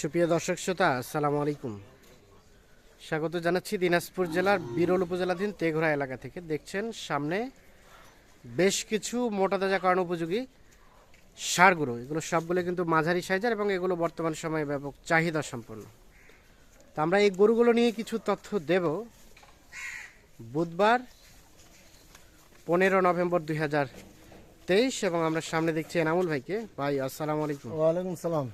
সুপ্রিয় দর্শক শ্রোতা, আসসালামু আলাইকুম। স্বাগত জানাচ্ছি দিনাজপুর জেলার বিরল উপজেলাধীন তেঘরা এলাকা থেকে। দেখছেন, সামনে বেশ কিছু মোটা তাজাকরণ উপযোগী সারগুলো। এগুলো সবগুলো কিন্তু মাঝারি সাইজের এবং এগুলো বর্তমান সময়ে ব্যাপক চাহিদা সম্পন্ন। তা আমরা এই গরুগুলো নিয়ে কিছু তথ্য দেব। বুধবার পনেরো নভেম্বর দুই হাজার তেইশ এবং আমরা সামনে দেখছি এনামুল ভাইকে। ভাই, আসসালামু আলাইকুম। ওয়ালাইকুম সালাম।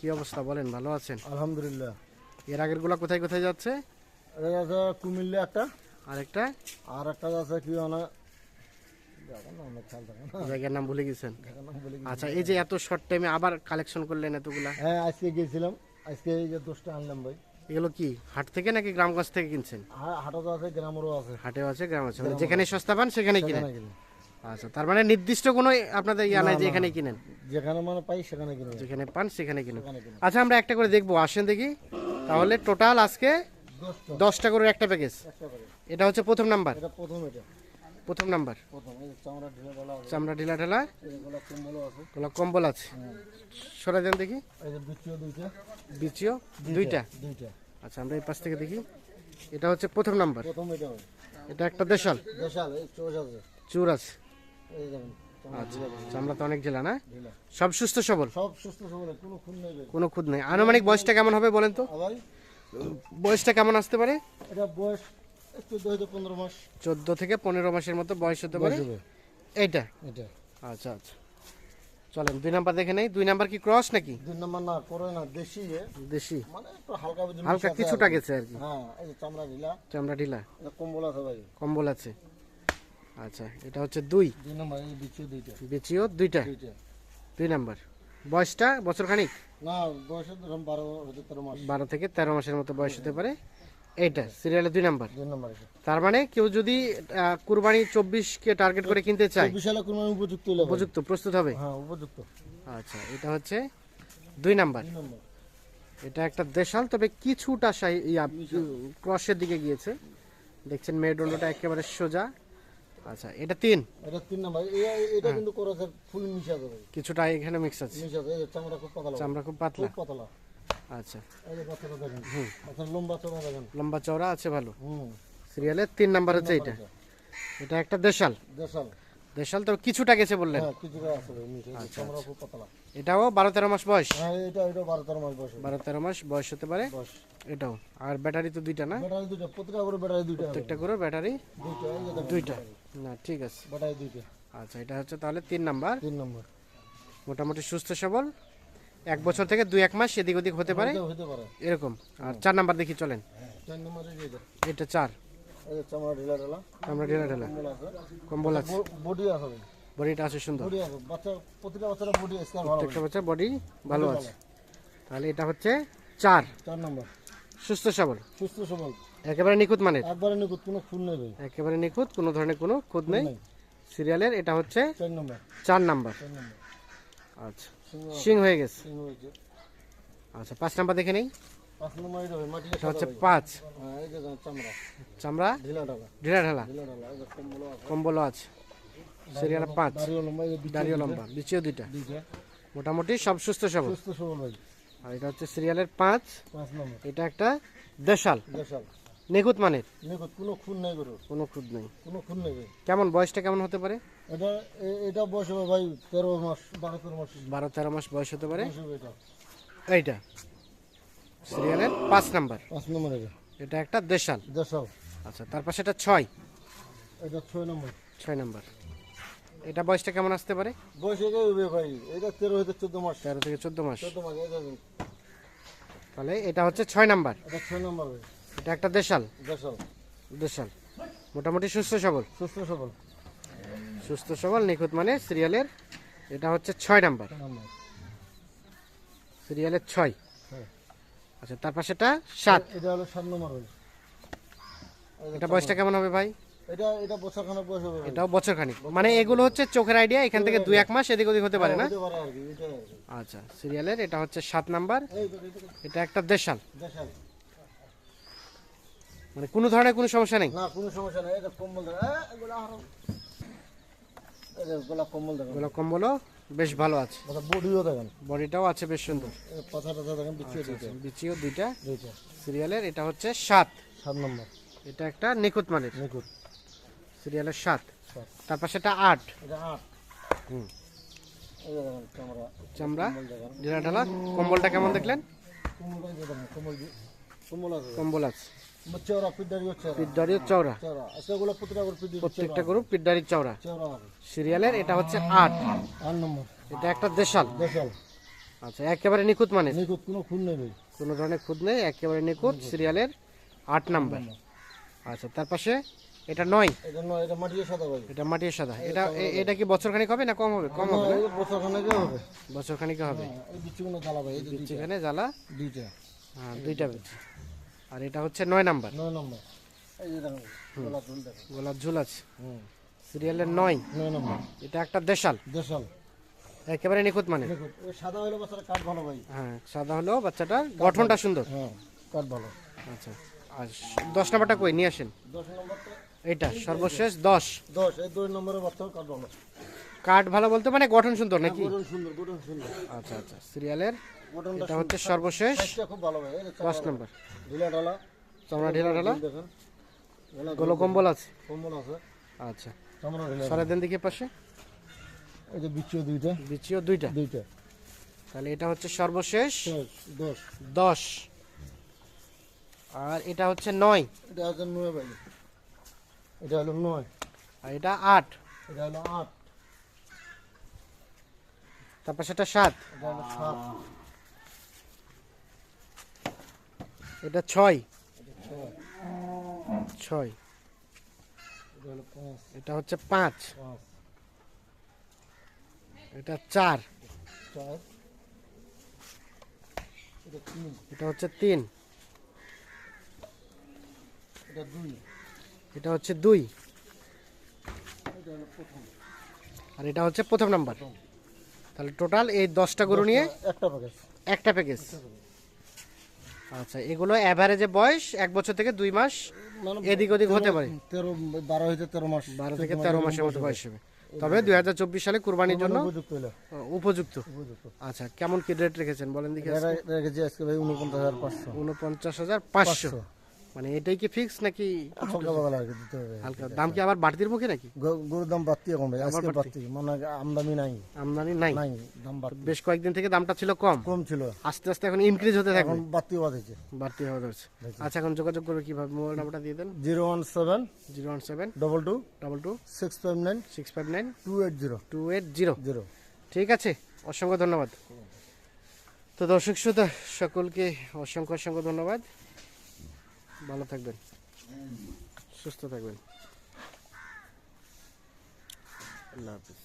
কি অবস্থা বলেন ভালো আছেন? আলহামদুলিল্লাহ। এর আগেরগুলা কোথায় কোথায় যাচ্ছে? আছে কুমিল্লা একটা আরেকটা? আর একটা আছে কি অনেক জায়গার নাম ভুলে গেছেন? আচ্ছা এই যে এত শর্ট টাইমে আবার কালেকশন করলেন এতগুলা? হ্যাঁ আজকে গিয়েছিলাম আজকে এই যে দোষটা আনলাম ভাই। এগুলো কি হাট থেকে নাকি গ্রামগঞ্জ থেকে কিনছেন? হ্যাঁ হাটও আছে গ্রামেরও আছে। হাটেও আছে গ্রাম আছে। মানে যেখানে সস্তা পান কিনেন সেখানে কিনি আচ্ছা তার মানে নির্দিষ্ট কোনো আপনাদের ইয়া নাই যে এখানে কিনেন? যেখানে মানে পাই সেখানে কিনি যেখানে পান সেখানে কিনেন। আচ্ছা আমরা একটা করে দেখব আসেন দেখি। তাহলে টোটাল আজকে দশটা। করে একটা প্যাকেজ। এটা হচ্ছে প্রথম নাম্বার। প্রথম এটা। প্রথম নাম্বার। চামড়া ঢিলা ঢিলা ওগুলো কম্বল আছে। সরাই দেন দেখি। বিচিও দুইটা। আচ্ছা আমরা এই পাশ থেকে দেখি। এটা হচ্ছে প্রথম নাম্বার। এটা একটা দেশাল। দেশাল চুর আছে। আচ্ছা চামড়া তো অনেক জেলা না? সব সুস্থ সবল? সব সুস্থ সবল কোনো খুন নেই কোনো খুদ নেই। আনুমানিক বয়সটা কেমন হবে বলেন তো? বয়সটা কেমন আসতে পারে? এটা বয়স মাস। চোদ্দ থেকে পনেরো মাসের মতো বয়স হতে পারে? এইটা? এটা আচ্ছা আচ্ছা। চলেন দুই নাম্বার দেখে নেই। দুই নাম্বার কি ক্রস নাকি? দুই নম্বর না করে না দেশি এ, দেশি। মানে একটু হালকা হালকা কিছুটা গেছে আর কি। হ্যাঁ এই চামড়া ঢিলা। চামড়া ঢিলা। কম্বল আছে ভাই। কম্বল আছে। আচ্ছা এটা হচ্ছে দুই। দুই নম্বর এই দুইটা। বিচিও দুইটা? দুইটা। দুই নাম্বার। বয়সটা বছর খানিক? না বয়স ধরুন বারো তেরো মাস। বারো থেকে তেরো মাসের মতো বয়স হতে পারে। এইটা সিরিয়ালের দুই নাম্বার। দুই নম্বর তার মানে কেউ যদি কুরবানি চব্বিশ কে টার্গেট করে কিনতে চায়। বিশাল উপযুক্ত উপযুক্ত প্রস্তুত হবে? হ্যাঁ উপযুক্ত। আচ্ছা এটা হচ্ছে দুই নাম্বার। এটা একটা দেশাল তবে কিছুটা ইয়া, ক্রসের দিকে গিয়েছে। দেখছেন মেরুদণ্ডটা একেবারে সোজা। আচ্ছা এটা তিন? এটা তিন নম্বর। এটা কিন্তু করে ফুল মিশাতে ভাই কিছুটা এখানে মিক্স আছে। মিশাতে এই চামড়া খুব পাতলা। চামড়া খুব পাতলা? খুব পাতলা। আচ্ছা। এই যে বাচ্চাটা দেখেন। আচ্ছা লম্বা চড়া দেখেন। লম্বা চওড়া আছে ভালো। হুম। সিরিয়ালের তিন নাম্বার হচ্ছে এটা এটা একটা দেশাল। দেশাল। দেশাল তবে কিছুটা গেছে বললেন। হ্যাঁ কিছুটা আছে ভাই চামড়া খুব পাতলা। এটাও বারো তেরো মাস বয়স? হ্যাঁ এটা এটা বারো তেরো মাস বয়স হবে। বারো তেরো মাস বয়স হতে পারে? বয়স। এটাও। আর ব্যাটারি তো দুইটা না? ব্যাটারি দুইটা প্রতিটা করে ব্যাটারি দুইটা হবে। প্রত্যেকটা করে ব্যাটারি দুইটা দুইটা। না ঠিক আছে। ব্যাটারি দুইটা। আচ্ছা এটা হচ্ছে তাহলে তিন নাম্বার। তিন নম্বর। মোটামুটি সুস্থ সবল। এক বছর থেকে দুই এক মাস এদিক ওদিক হতে পারে? এরকম। আর চার নাম্বার দেখি চলেন। চার নম্বরে যে এটা। চার। চামড়া ঢিলা ঢালা। আমরা ঢেলা ঢেলা। কম্বল আছে। বডি আছে। বডিটা আছে সুন্দর। বডি আছে। বাচ্চা প্রতিটা বাচ্চারা বডি স্কার ভালো বাচ্চা বডি। ভালো আছে। তাহলে এটা হচ্ছে চার। চার নম্বর। সুস্থ সবল। সুস্থ সবল। একেবারে নিখুঁত মানের। একবারে নিখুঁত কোনো খুন নেই ভাই। একেবারে নিখুঁত কোনো ধরনের কোনো খুঁত নেই। সিরিয়ালের এটা হচ্ছে চার নম্বর। চার নাম্বার। আচ্ছা। সিং হয়ে গেছে। আচ্ছা পাঁচ নাম্বার দেখে নেই? এটা ভাই মাটি এটা হচ্ছে পাঁচ। হ্যাঁ এই যে চামড়া। চামড়া? ঢিলা ঢালা। ঢিলা ঢালা। কম্বল আছে। সিরিয়াল পাঁচ। দাড়িও লম্বা বিচিও দুইটা। দুইটা। মোটামুটি সব সুস্থ সবল। সুস্থ সবল ভাই। আর এটা হচ্ছে সিরিয়ালের পাঁচ। পাঁচ নম্বর এটা একটা দেশাল। দেশাল। নিখুঁত মানের? নিখুঁত কোনো খুন নেই গরু কোনো খুঁত নেই। কোনো খুন নেই কেমন বয়সটা কেমন হতে পারে? এটা এটা বয়স হবে ভাই তেরো মাস বারো তেরো মাস। বারো তেরো মাস বয়স হতে পারে। এইটা। সিরিয়ালের পাঁচ নাম্বার পাঁচ নম্বর এটা। এটা একটা দেশাল। দেশাল। আচ্ছা তার পাশে এটা ছয়। এটা ছয় নম্বর ছয় নাম্বার এটা বয়সটা কেমন আসতে পারে? বয়স এটাই হবে ভাই। এটা তেরো হইতে চোদ্দ মাস। তেরো থেকে চোদ্দ মাস। চোদ্দ মাস তাহলে এটা হচ্ছে ছয় নাম্বার। এটা ছয় নম্বর এটা একটা দেশাল। দেশাল। দেশাল। মোটামুটি সুস্থ সবল। সুস্থ সবল। সুস্থ সবল নিখুঁত মানে সিরিয়ালের এটা হচ্ছে ছয় নাম্বার। সিরিয়ালের ছয়। আচ্ছা তার পাশেটা সাত। এটা হলো সাত নম্বর এটা বয়সটা কেমন হবে ভাই? এটা এটা বয়স হবে। এটাও মানে এগুলো হচ্ছে চোখের আইডিয়া এখান থেকে দুই এক মাস এদিক ওদিক হতে পারে না? আচ্ছা সিরিয়ালের এটা হচ্ছে সাত নাম্বার। এটা একটা দেশাল। দেশাল। মানে কোনো ধরনের কোনো সমস্যা নেই? না কোনো সমস্যা এটা কম্বল গোলাপ কম্বল দেখেন এগুলো কম্বলও বেশ ভালো আছে। আচ্ছা বডিও দেখেন। বডিটাও আছে বেশ সুন্দর। এ পাছা দেখেন বিচ্ছিয়ে দিতে বিচিও দুইটা। দুইটা। সিরিয়ালের এটা হচ্ছে সাত। সাত নম্বর। এটা একটা নিখুঁত মানের। নিখুঁত। সিরিয়ালের সাত। সাত। তার পাশে এটা আট। হুম। চামড়া। ঢালা কম্বলটা কেমন দেখলেন? কম্বল আছে। প্রত্যেকটা চওড়া। সিরিয়ালের এটা হচ্ছে আট। এটা একটা দেশাল। আচ্ছা একেবারে নিখুঁত মানে নিখুঁত কোনো খুন নেই কোনো ধরনের খুদ নেই একেবারে নিখুঁত। সিরিয়ালের আট নাম্বার। আচ্ছা তার পাশে এটা নয়? এটা নয় এটা মাটিয়ে সাদা ভাই। এটা মাটির সাদা। এটা এটা কি বছর খানিক হবে না কম হবে? কম হবে না? বছর খানেকে হবে। বছর খানিক হবে? হ্যাঁ, এই বিচ্ছিগুলো জ্বালা ভাই এই যেখানে জ্বালা? দুইটা। হ্যাঁ দুইটা আর এটা হচ্ছে নয় নাম্বার। নয় নম্বর। এই যে গোলাপ দেখেন। গোলাপ ঝুল আছে। হুম। সিরিয়ালের নয়। নয় নম্বর। এটা একটা দেশাল। দেশাল। একেবারে নিখুঁত মানে। সাদা হইলে বাচ্চাটা কাঠ ভালো ভাই। হ্যাঁ সাদা হলেও বাচ্চাটা গঠনটা সুন্দর। হ্যাঁ কাঠ ভালো। আচ্ছা। আর দশ নাম্বারটা কই? নিয়ে আসেন। দশ নম্বরটা এটা সর্বশেষ দশ। দশ এই দুই নম্বরের বাচ্চাও কাঠ ভালো। কাঠ ভালো বলতে মানে গঠন সুন্দর নাকি? গঠন সুন্দর গঠন সুন্দর। আচ্ছা আচ্ছা সিরিয়ালের। এটা হচ্ছে সর্বশেষ। খুব ভালো ভাই দশ নম্বর। ঢিলা ঢালা। চামড়া ঢিলা ঢালা? গোলো কম্বল আছে? কম্বল আছে। আচ্ছা। চামড়া ঢিলা সরে দেন দিকে পাশে। এই যে বিচ্ছিও দুইটা। বিচিও দুইটা? দুইটা। তাহলে এটা হচ্ছে সর্বশেষ। দশ দশ। দশ। আর এটা হচ্ছে নয়। এটা হচ্ছে নয় ভাই। এটা হলো নয়। আর এটা আট। এটা হলো আট। তারপর সেটা সাত। এটা হলো সাত। এটা ছয়। ছয়। এটা হচ্ছে পাঁচ। এটা চার। এটা হচ্ছে তিন। এটা দুই। এটা হচ্ছে দুই। আর এটা হচ্ছে প্রথম নাম্বার। তাহলে টোটাল এই দশটা গরু নিয়ে একটা প্যাকেজ একটা প্যাকেজ আচ্ছা এগুলো অ্যাভারেজে বয়স এক বছর থেকে দুই মাস মানে এদিক ওদিক হতে পারে। তেরো বারো হইতে তেরো মাস। বারো থেকে তেরো মাসের মতো বয়স হবে। তবে দুই হাজার চব্বিশ সালে কুরবানির জন্য উপযুক্ত আচ্ছা কেমন কি রেট রেখেছেন বলেন দেখি রেখেছি আজকে ভাই উনপঞ্চাশ হাজার পাঁচশো। উনপঞ্চাশ হাজার পাঁচশো। মানে এটাই কি ফিক্স নাকি হালকা বাগাল আর দিতে হবে। হালকা। দাম কি আবার বাড়তির মুখে নাকি? গরুর দাম বাড়তি ভাই আজকে বাড়তি? মানে আমদানি নাই। আমদানি নাই? নাই দাম বাড়তি। বেশ কয়েকদিন থেকে দামটা ছিল কম। কম ছিল। আস্তে আস্তে এখন ইনক্রিজ হতে থাকবে। এখন বাড়তি বাড়ছে বাড়তি যাচ্ছে। আচ্ছা এখন যোগাযোগ করবে কীভাবে? মোবাইল নাম্বারটা দিয়ে দেন। Zero one seven zero one seven double two double two six five nine six five nine two eight zero. Two eight zero. Zero. ঠিক আছে অসংখ্য ধন্যবাদ। তো দর্শক শ্রোতা সকলকে অসংখ্য অসংখ্য ধন্যবাদ। ভালো থাকবেন। সুস্থ থাকবেন। আল্লাহ হাফিজ।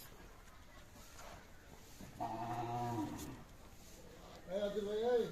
Hey, Adil Bey, hey.